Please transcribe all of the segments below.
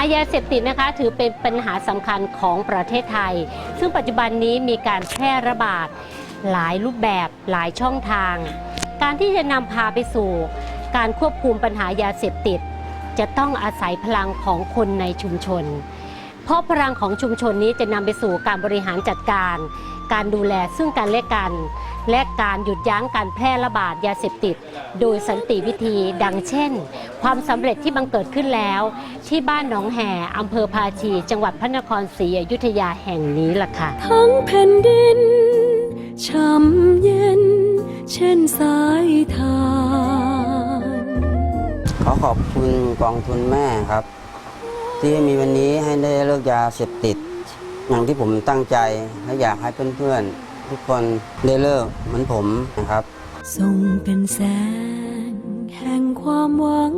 ายาเสพติดนะคะ ถือเป็นปัญหาสำคัญของประเทศไทย ซึ่งปัจจุบันนี้มีการแพร่ระบาด หลายรูปแบบหลายช่องทาง การที่จะนำพาไปสู่ การควบคุมปัญหายาเสพติด จะต้องอาศัยพลังของคนในชุมชน เพราะพลังของชุมชนนี้จะนำไปสู่การบริหารจัดการ การดูแลซึ่งกันและกัน และการหยุดยั้งการแพร่ระบาดยาเสพติด โดยสันติวิธีดังเช่น ความสำเร็จที่บังเกิดขึ้นแล้ว ที่บ้านหนองแห่อำเภอภาชี จังหวัดพระนครศรีอยุธยาแห่งนี้ล่ะค่ะ ทั้งแผ่นดินช่ำเย็น เช่นสายทานขอขอบคุณกองทุนแม่ครับ ที่มีวันนี้ให้ได้เลิกยาเสพติด อย่างที่ผมตั้งใจและอยากให้เพื่อนๆ ทุกคนได้เลิกเหมือนผมนะครับ ทรงเป็นแสงแห่งความหวัง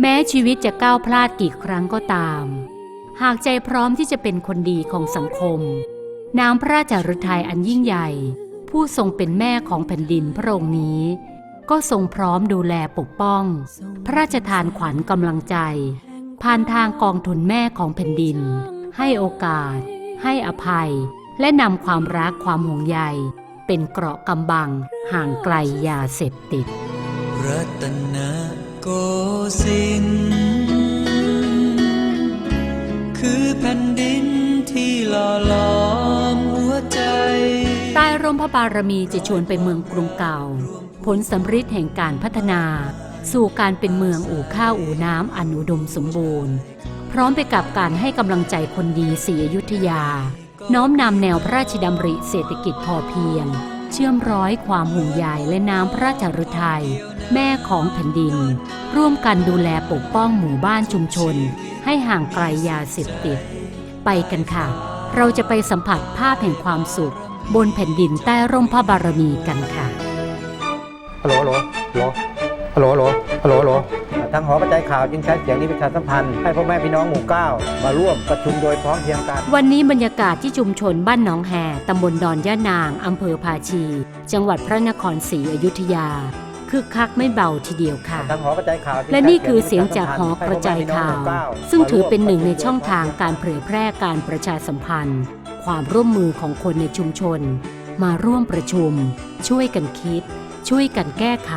แม้ชีวิตจะก้าวพลาดกี่ครั้งก็ตาม หากใจพร้อมที่จะเป็นคนดีของสังคมน้ำพระราชฤทัยอันยิ่งใหญ่ ผู้ทรงเป็นแม่ของแผ่นดินพระองค์นี้ ก็ทรงพร้อมดูแลปกป้อง พระราชทานขวัญกำลังใจ ผ่านทางกองทุนแม่ของแผ่นดิน ให้โอกาส ให้อภัย และนำความรักความห่วงใย เป็นเกราะกำบังห่างไกลยาเสพติด รัตนโกสินทร์คือแผ่นดินที่หล่อหลอมหัวใจ ใต้ร่มพระบารมีจะชวนไปเมืองกรุงเก่า ผลสำฤทธิ์แห่งการพัฒนา สู่การเป็นเมืองอู่ข้าวอู่น้ำอันอุดมสมบูรณ์ พร้อมไปกับการให้กำลังใจคนดีศรีอยุธยา น้อมนำแนวพระราชดำริเศรษฐกิจพอเพียง เชื่อมร้อยความห่วงใยและน้ำพระราชฤทัยแม่ของแผ่นดิน ร่วมกันดูแลปกป้องหมู่บ้านชุมชน ให้ห่างไกลยาเสพติด ไปกันค่ะ เราจะไปสัมผัสภาพแห่งความสุข บนแผ่นดินใต้ร่มพระบารมีกันค่ะฮัลโหลฮัลโหลฮัลโหลฮัลโหลฮัลโหลฮัลโหล ทางหอกระจายข่าวจึงใช้เสียงนี้ประชาสัมพันธ์ให้พ่อแม่พี่น้องหมู่เก้ามาร่วมประชุมโดยพร้อมเพรียงกัน วันนี้บรรยากาศที่ชุมชนบ้านหนองแห่ตำบลดอนย่านางอำเภอภาชี จังหวัดพระนครศรีอยุธยาคึกคักไม่เบาทีเดียวค่ะทางหอกระจายข่าวจึงและใช้นี่คือนี้เสียงจากหอกระจายข่าว ซึ่งถือเป็นหนึ่งในช่องทางการเผยแพร่การประชาสัมพันธ์ ความร่วมมือของคนในชุมชน มาร่วมประชุม ช่วยกันคิด ช่วยกันแก้ไข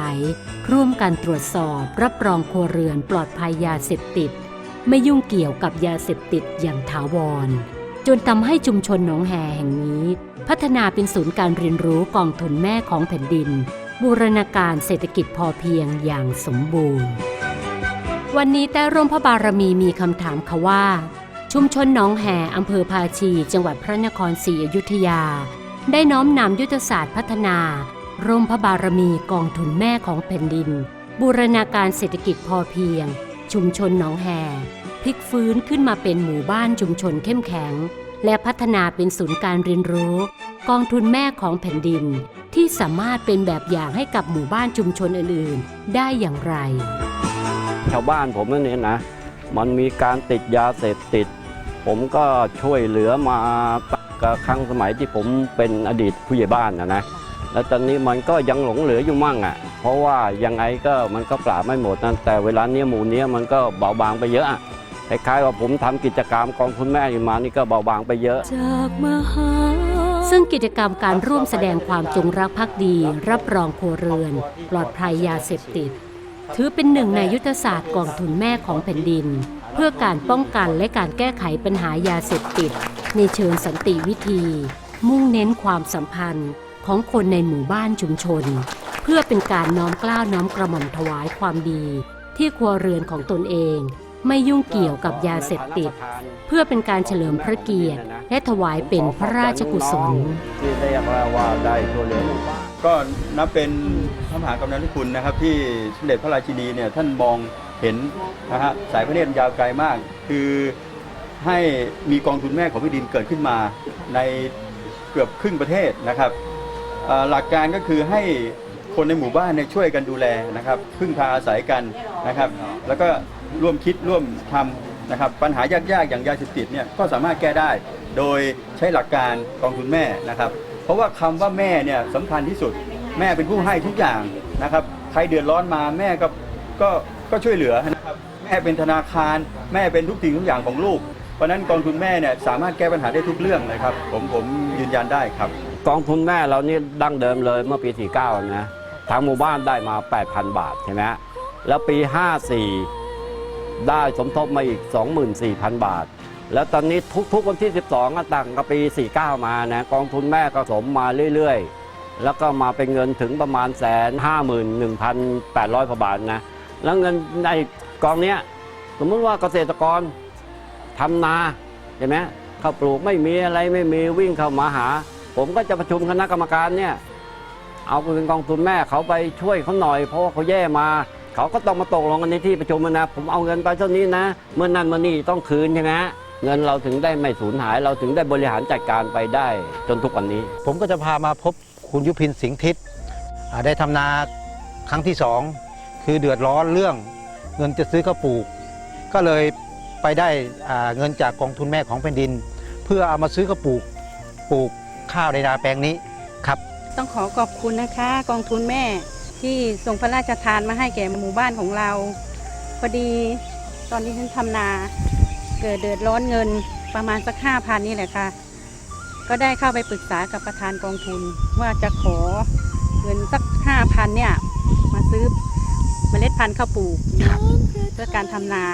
ร่วมกันตรวจสอบรับรองครัวเรือนปลอดภัยยาเสพติด ไม่ยุ่งเกี่ยวกับยาเสพติดอย่างถาวร จนทำให้ชุมชนหนองแหแห่งนี้ พัฒนาเป็นศูนย์การเรียนรู้กองทุนแม่ของแผ่นดิน บูรณาการเศรษฐกิจพอเพียงอย่างสมบูรณ์ วันนี้แต่ร่มพระบารมีมีคำถามค่ะว่า ชุมชนหนองแห่อำเภอภาชี จังหวัดพระนครศรีอยุธยา ได้น้อมนำยุทธศาสตร์พัฒนา ร่มพระบารมีกองทุนแม่ของแผ่นดิน บูรณาการเศรษฐกิจพอเพียง ชุมชนหนองแห่พลิกฟื้นขึ้นมาเป็นหมู่บ้านชุมชนเข้มแข็ง และพัฒนาเป็นศูนย์การเรียนรู้ กองทุนแม่ของแผ่นดิน ที่สามารถเป็นแบบอย่างให้กับหมู่บ้านชุมชนอื่นๆ ได้อย่างไร ชาวบ้านผมนั่นเนี่ยนะมันมีการติดยาเสพติด ผมก็ช่วยเหลือมาครั้งสมัยที่ผมเป็นอดีตผู้ใหญ่บ้านนะนะ แล้วตอนนี้มันก็ยังหลงเหลืออยู่มั่งอะ เพราะว่ายังไงก็มันก็ปราบไม่หมดนั่นแต่เวลาเนี้ยหมู่เนี้ยมันก็เบาบางไปเยอะอะคล้ายๆว่าผมทำกิจกรรมกองทุนแม่อยู่มานี่ก็เบาบางไปเยอะ จากมหาซึ่งกิจกรรมการร่วมแสดงความจงรักภักดี รับรองครัวเรือน ปลอดภัยยาเสพติด ถือเป็นหนึ่งในยุทธศาสตร์กองทุนแม่ของแผ่นดิน เพื่อการป้องกันและการแก้ไขปัญหายาเสพติด ในเชิงสันติวิธี มุ่งเน้นความสัมพันธ์ ของคนในหมู่บ้านชุมชน เพื่อเป็นการน้อมกล้าวน้อมกระหม่อมถวายความดี ที่ครัวเรือนของตนเอง ไม่ยุ่งเกี่ยวกับยาเสพติด เพื่อเป็นการเฉลิมพระเกียรติ และถวายเป็นพระราชกุศลที่เรียกว่าได้ตัวเหลือก็นับเป็นพระมหากรุณาธิคุณนะครับ ที่สมเด็จพระราชินีเนี่ยท่านมองเห็นนะฮะสายพระเนตรยาวไกลมาก คือให้มีกองทุนแม่ของพี่ดินเกิดขึ้นมาในเกือบครึ่งประเทศนะครับ หลักการก็คือให้คนในหมู่บ้านเนี่ยช่วยกันดูแลนะครับ พึ่งพาอาศัยกันนะครับ แล้วก็ร่วมคิดร่วมทำนะครับ ปัญหายากๆอย่างยาเสพติดเนี่ยก็สามารถแก้ได้ โดยใช้หลักการกองทุนแม่นะครับ เพราะว่าคำว่าแม่เนี่ยสำคัญที่สุดแม่เป็นผู้ให้ทุกอย่างนะครับ ใครเดือดร้อนมาแม่ก็ก็ก็ช่วยเหลือนะครับแม่เป็นธนาคารแม่เป็นทุกสิ่งทุกอย่างของลูก เพราะนั้นกองทุนแม่เนี่ยสามารถแก้ปัญหาได้ทุกเรื่องเลยครับ ผมผมยืนยันได้ครับ กองทุนแม่เรานี่ดั้งเดิมเลยเมื่อปี 49 นะทางหมู่บ้านได้มา 8,000 บาทใช่ไหมแล้วปี 54 ได้สมทบมาอีก 24,000 บาท แล้วตอนนี้ทุกๆวันที่ 12ก็ต่างกับปี 49 มานะกองทุนแม่ก็สมมาเรื่อยๆ แล้วก็มาเป็นเงินถึงประมาณแสนห้าหมื่นหนึ่งพันแปดร้อยกว่าบาทนะแล้วเงินในกองเนี้ยสมมติว่าเกษตรกรทำนาใช่ไหมข้าวปลูกไม่มีอะไรไม่มีวิ่งเข้ามาหา ผมก็จะประชุมคณะกรรมการเนี่ยเอาเงินกองทุนแม่เขาไปช่วยเขาหน่อยเพราะว่าเขาแย่มา เขาก็ต้องมาตกลงกันในที่ประชุมนะผมเอาเงินไปเท่านี้นะ เมื่อนั้นเมื่อนี่ต้องคืนใช่ไหมเงินเราถึงได้ไม่สูญหาย เราถึงได้บริหารจัดการไปได้จนทุกวันนี้ ผมก็จะพามาพบคุณยุพินสิงห์ทิศได้ทำนาครั้งที่สองคือเดือดร้อนเรื่องเงินจะซื้อข้าวปลูก ก็เลยไปได้เงินจากกองทุนแม่ของแผ่นดิน เพื่อเอามาซื้อข้าวปลูกปลูก ข้าวในนาแปลงนี้ครับ ต้องขอขอบคุณนะคะ กองทุนแม่ที่ส่งพระราชทานมาให้แก่หมู่บ้านของเรา พอดีตอนนี้ฉันทำนา เกิดเดือดร้อนเงินประมาณสักห้าพันนี่แหละค่ะ ก็ได้เข้าไปปรึกษากับประธานกองทุน ว่าจะขอเงินสักห้าพันเนี่ย มาซื้อเมล็ดพันธุ์ข้าวปลูกเพื่อการทำนา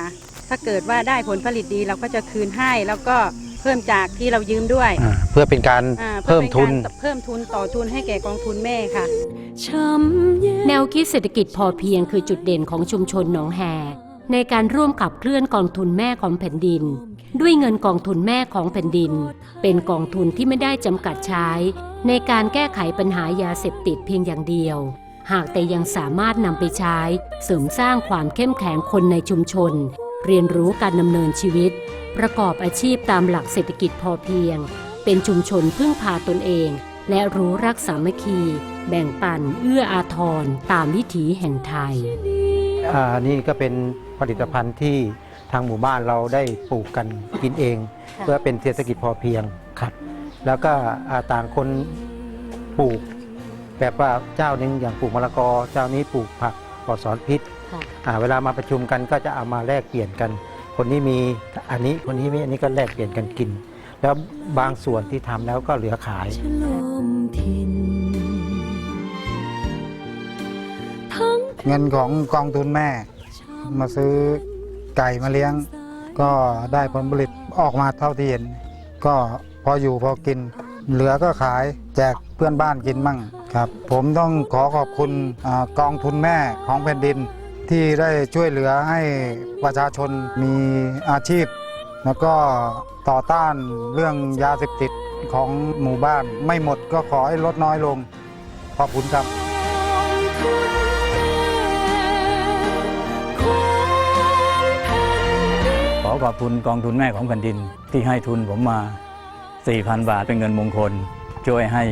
ถ้าเกิดว่าได้ผลผลิตดีเราก็จะคืนให้แล้วก็ เพิ่มจากที่เรายืมด้วยอ่าเพื่อเป็นการอ่าเพิ่มทุน พื่อป็การเพิ่มทุนต่อทุนให้แก่กองทุนแม่ค่ะช้ำเย็นแนวคิดเศรษฐกิจพอเพียงคือจุดเด่นของชุมชนหนองแฮในการร่วมขับเคลื่อนกองทุนแม่ของแผ่นดิน ด้วยเงินกองทุนแม่ของแผ่นดิน เป็นกองทุนที่ไม่ได้จำกัดใช้ ในการแก้ไขปัญหายาเสพติดเพียงอย่างเดียว หากแต่ยังสามารถนำไปใช้เสริมสร้างความเข้มแข็งคนในชุมชน เรียนรู้การดำเนินชีวิต ประกอบอาชีพตามหลักเศรษฐกิจพอเพียง เป็นชุมชนพึ่งพาตนเอง และรู้รักสามัคคี แบ่งปันเอื้ออาทรตามวิถีแห่งไทยอ่านี่ก็เป็นผลิตภัณฑ์ที่ทางหมู่บ้านเราได้ปลูกกันกินเอง เพื่อเป็นเศรษฐกิจพอเพียงครับ แล้วก็อ่าต่างคนปลูกแบบว่าเจ้าหนึงอย่างปลูกมะละกอ เจ้านี้ปลูกผักปลอดสารพิษค่ะอ่าเวลามาประชุมกันก็จะเอามาแลกเปลี่ยนกัน คนนี้มีอันนี้คนนี้มีอันนี้ก็แลกเปลี่ยนกันกิน แล้วบางส่วนที่ทำแล้วก็เหลือขายชโลมถิ่นทั้งเงินของกองทุนแม่มาซื้อไก่มาเลี้ยง ก็ได้ผลผลิตออกมาเท่าที่เห็น ก็พออยู่พอกิน เหลือก็ขายแจกเพื่อนบ้านกินมั่งครับ ผมต้องขอขอบคุณอากองทุนแม่ของแผ่นดิน ที่ได้ช่วยเหลือให้ประชาชนมีอาชีพ แล้วก็ต่อต้านเรื่องยาเสพติดของหมู่บ้าน ไม่หมดก็ขอให้ลดน้อยลง ขอบคุณครับขอขอบคุณกองทุนแม่ของแผ่นดินที่ให้ทุนผมมา 4,000 บาทเป็นเงินมงคล ช่วยให้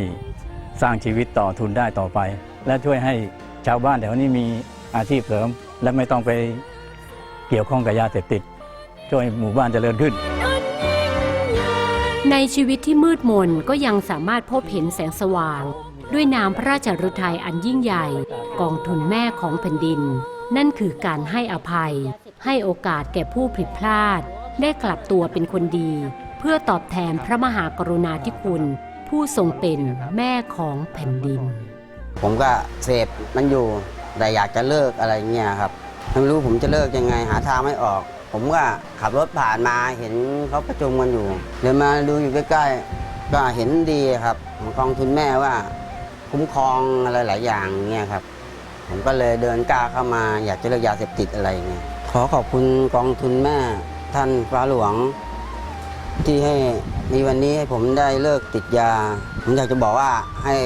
สร้างชีวิตต่อทุนได้ต่อไป และช่วยให้ชาวบ้านแถวนี้มีอาชีพเสริม และไม่ต้องไปเกี่ยวข้องกับยาเสพติดช่วยหมู่บ้านเจริญขึ้น ในชีวิตที่มืดมนก็ยังสามารถพบเห็นแสงสว่าง ด้วยนามพระราชฤทัยอันยิ่งใหญ่ กองทุนแม่ของแผ่นดิน นั่นคือการให้อภัย ให้โอกาสแก่ผู้ผิดพลาด ได้กลับตัวเป็นคนดี เพื่อตอบแทนพระมหากรุณาธิคุณ ผู้ทรงเป็นแม่ของแผ่นดิน ผมก็เสพมันอยู่ แต่อยากจะเลิกอะไรเงี้ยครับไม่รู้ผมจะเลิกยังไงหาทางไม่ออก ผมก็ขับรถผ่านมาเห็นเขาประชุมกันอยู่เดินมาดูอยู่ใกล้ๆก็เห็นดีครับของกองทุนแม่ว่า คุ้มครองอะไรหลายอย่างเงี้ยครับ ผมก็เลยเดินกล้าเข้ามา อยากจะเลิกยาเสพติดอะไรเงี้ยขอขอบคุณกองทุนแม่ท่านฟ้าหลวง ที่ให้มีวันนี้ให้ผมได้เลิกติดยา ผมอยากจะบอกว่าให้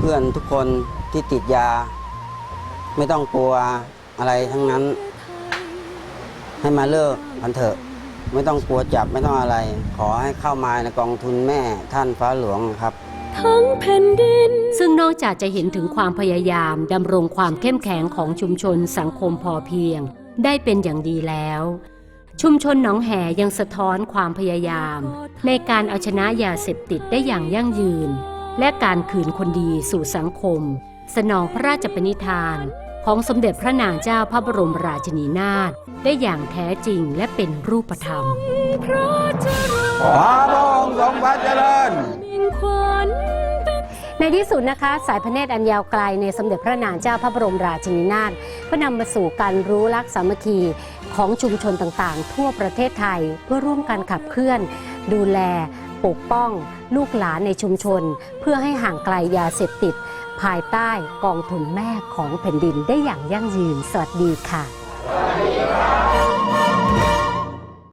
เพื่อนๆทุกคนที่ติดยา ไม่ต้องกลัวอะไรทั้งนั้น ให้มาเลิกกันเถอะ ไม่ต้องกลัวจับไม่ต้องอะไร ขอให้เข้ามาในกองทุนแม่ท่านฟ้าหลวงครับทั้งแผ่นดิน ซึ่งนอกจากจะเห็นถึงความพยายามดำรงความเข้มแข็งของชุมชนสังคมพอเพียง ได้เป็นอย่างดีแล้ว ชุมชนหนองแหยังสะท้อนความพยายาม ในการเอาชนะยาเสพติดได้อย่างยั่งยืน และการคืนคนดีสู่สังคม สนองพระราชปณิธาน ของสมเด็จพระนางเจ้าพระบรมราชินีนาถได้อย่างแท้จริงและเป็นรูปธรรมพระเจริญขอพระองค์ทรงพระเจริญมิ่งขวัญเป็นในที่สุดนะคะ สายพระเนตรอันยาวไกลในสมเด็จพระนางเจ้าพระบรมราชินีนาถก็นำมาสู่การรู้รักสามัคคีของชุมชนต่างๆ ทั่วประเทศไทยเพื่อร่วมกันขับเคลื่อน ดูแล ปกป้อง ลูกหลานในชุมชน เพื่อให้ห่างไกลยาเสพติด ภายใต้กองทุนแม่ของแผ่นดินได้อย่างยั่งยืน สวัสดีค่ะ